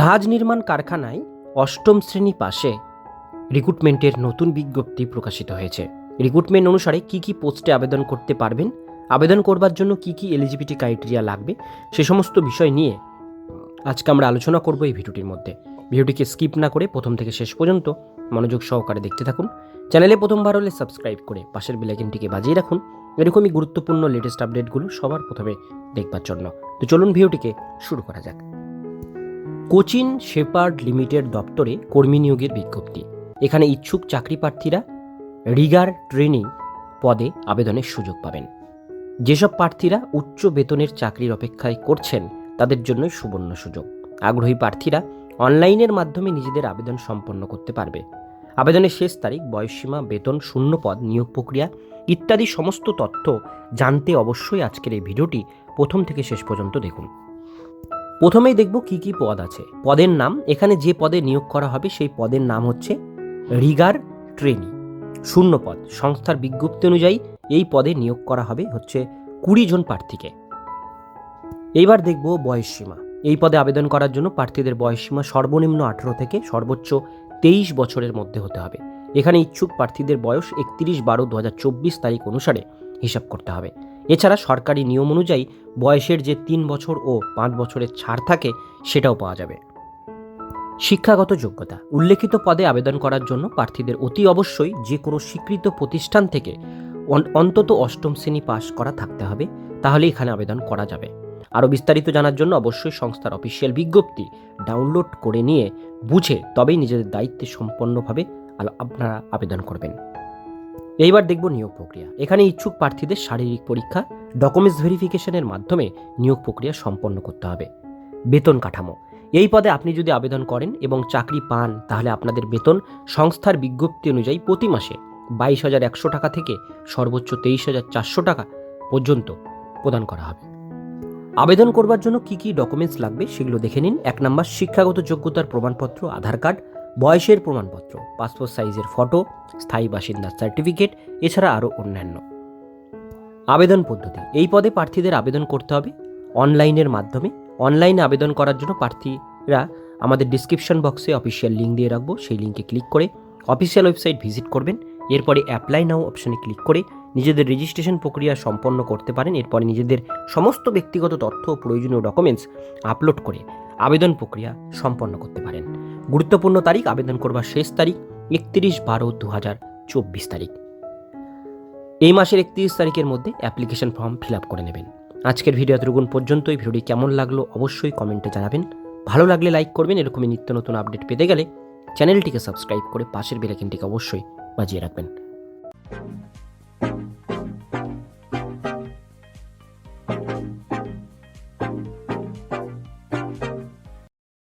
জাহাজ নির্মাণ কারখানায় অষ্টম শ্রেণি পাশে রিক্রুটমেন্টের নতুন বিজ্ঞপ্তি প্রকাশিত হয়েছে। রিক্রুটমেন্ট অনুসারে কি কি পোস্টে আবেদন করতে পারবেন, আবেদন করবার জন্য কি কি এলিজিবিলিটি ক্রাইটেরিয়া লাগবে, সে সমস্ত বিষয় নিয়ে আজকে আমরা আলোচনা করব এই ভিডিওটির মধ্যে। ভিডিওটিকে স্কিপ না করে প্রথম থেকে শেষ পর্যন্ত মনোযোগ সহকারে দেখতে থাকুন। চ্যানেলে প্রথমবার হলে সাবস্ক্রাইব করে পাশের বেলাইকনটিকে বাজিয়ে রাখুন। এরকমই গুরুত্বপূর্ণ লেটেস্ট আপডেটগুলো সবার প্রথমে দেখবার জন্য। তো চলুন ভিডিওটিকে শুরু করা যাক। কোচিন শেপার্ড লিমিটেড দপ্তরে কর্মী নিয়োগের বিজ্ঞপ্তি। এখানে ইচ্ছুক চাকরি প্রার্থীরা রিগার ট্রেনিং পদে আবেদনের সুযোগ পাবেন। যেসব প্রার্থীরা উচ্চ বেতনের চাকরির অপেক্ষায় করছেন, তাদের জন্য সুবর্ণ সুযোগ। আগ্রহী প্রার্থীরা অনলাইনের মাধ্যমে নিজেদের আবেদন সম্পন্ন করতে পারবে। আবেদনের শেষ তারিখ, বয়সসীমা, বেতন, শূন্য পদ, নিয়োগ প্রক্রিয়া ইত্যাদি সমস্ত তথ্য জানতে অবশ্যই আজকের এই ভিডিওটি প্রথম থেকে শেষ পর্যন্ত দেখুন। প্রথমেই দেখব কি কি পদ আছে। পদের নাম, এখানে যে পদে নিয়োগ করা হবে সেই পদের নাম হচ্ছে রিগার ট্রেনি। শূন্য পদ, সংস্থার বিজ্ঞপ্তি অনুযায়ী এই পদে নিয়োগ করা হবে হচ্ছে কুড়ি জন প্রার্থীকে। এইবার দেখব বয়সসীমা এই পদে আবেদন করার জন্য প্রার্থীদের বয়সসীমা সর্বনিম্ন আঠেরো থেকে সর্বোচ্চ তেইশ বছরের মধ্যে হতে হবে। এখানে ইচ্ছুক প্রার্থীদের বয়স একত্রিশ বারো দু তারিখ অনুসারে হিসাব করতে হবে। এছাড়া সরকারি নিয়ম অনুযায়ী বয়সের যে তিন বছর ও পাঁচ বছরের ছাড় থাকে, সেটাও পাওয়া যাবে। শিক্ষাগত যোগ্যতা। উল্লেখিত পদে আবেদন করার জন্য প্রার্থীদের অতি অবশ্যই যে কোনো স্বীকৃত প্রতিষ্ঠান থেকে অন- অন্তত অষ্টম শ্রেণি পাশ করা থাকতে হবে, তাহলে এখানে আবেদন করা যাবে। আরও বিস্তারিত জানার জন্য অবশ্যই সংস্থার অফিসিয়াল বিজ্ঞপ্তি ডাউনলোড করে নিয়ে বুঝে তবেই নিজেদের দায়িত্বে সম্পন্নভাবে আপনারা আবেদন করবেন। এইবার দেখব নিয়োগ প্রক্রিয়া। এখানে ইচ্ছুক প্রার্থীদের শারীরিক পরীক্ষা, ডকুমেন্টস ভেরিফিকেশনের মাধ্যমে নিয়োগ প্রক্রিয়া সম্পন্ন করতে হবে। বেতন কাঠামো। এই পদে আপনি যদি আবেদন করেন এবং চাকরি পান, তাহলে আপনাদের বেতন সংস্থার বিজ্ঞপ্তি অনুযায়ী প্রতি মাসে বাইশ হাজার একশো টাকা থেকে সর্বোচ্চ তেইশ হাজার চারশো টাকা পর্যন্ত প্রদান করা হবে। আবেদন করবার জন্য কি কি ডকুমেন্টস লাগবে সেগুলো দেখে নিন। এক নম্বর, শিক্ষাগত যোগ্যতার প্রমাণপত্র, আধার কার্ড বয়সের প্রমাণপত্র পাসপোর্ট সাইজের ফটো স্থায়ী বাসিন্দার সার্টিফিকেট এছাড়া আরও অন্যান্য। আবেদন পদ্ধতি, এই পদে প্রার্থীদের আবেদন করতে হবে। অনলাইনের মাধ্যমে, অনলাইনে আবেদন করার জন্য প্রার্থীরা আমাদের ডিসক্রিপশন বক্সে অফিসিয়াল লিঙ্ক দিয়ে রাখব। সেই লিঙ্কে ক্লিক করে অফিসিয়াল ওয়েবসাইট ভিজিট করবেন। এরপরে অ্যাপ্লাই নাও অপশনে ক্লিক করে নিজেদের রেজিস্ট্রেশন প্রক্রিয়া সম্পন্ন করতে পারেন। এরপরে নিজেদের সমস্ত ব্যক্তিগত তথ্য ও প্রয়োজনীয় ডকুমেন্টস আপলোড করে আবেদন প্রক্রিয়া সম্পন্ন করতে পারেন। গুরুত্বপূর্ণ তারিখ, আবেদন করবার শেষ তারিখ একত্রিশ বারো দু হাজার চব্বিশ তারিখ। এই মাসের একত্রিশ তারিখের মধ্যে অ্যাপ্লিকেশন ফর্ম ফিল আপ করে নেবেন। আজকের ভিডিও এতটুকুন পর্যন্ত এই ভিডিওটি কেমন লাগল অবশ্যই কমেন্টে জানাবেন। ভালো লাগলে লাইক করবেন। এরকমই নিত্য নতুন আপডেট পেতে গেলে চ্যানেলটিকে সাবস্ক্রাইব করে পাশের বেলাইকনটিকে অবশ্যই বাজিয়ে রাখবেন।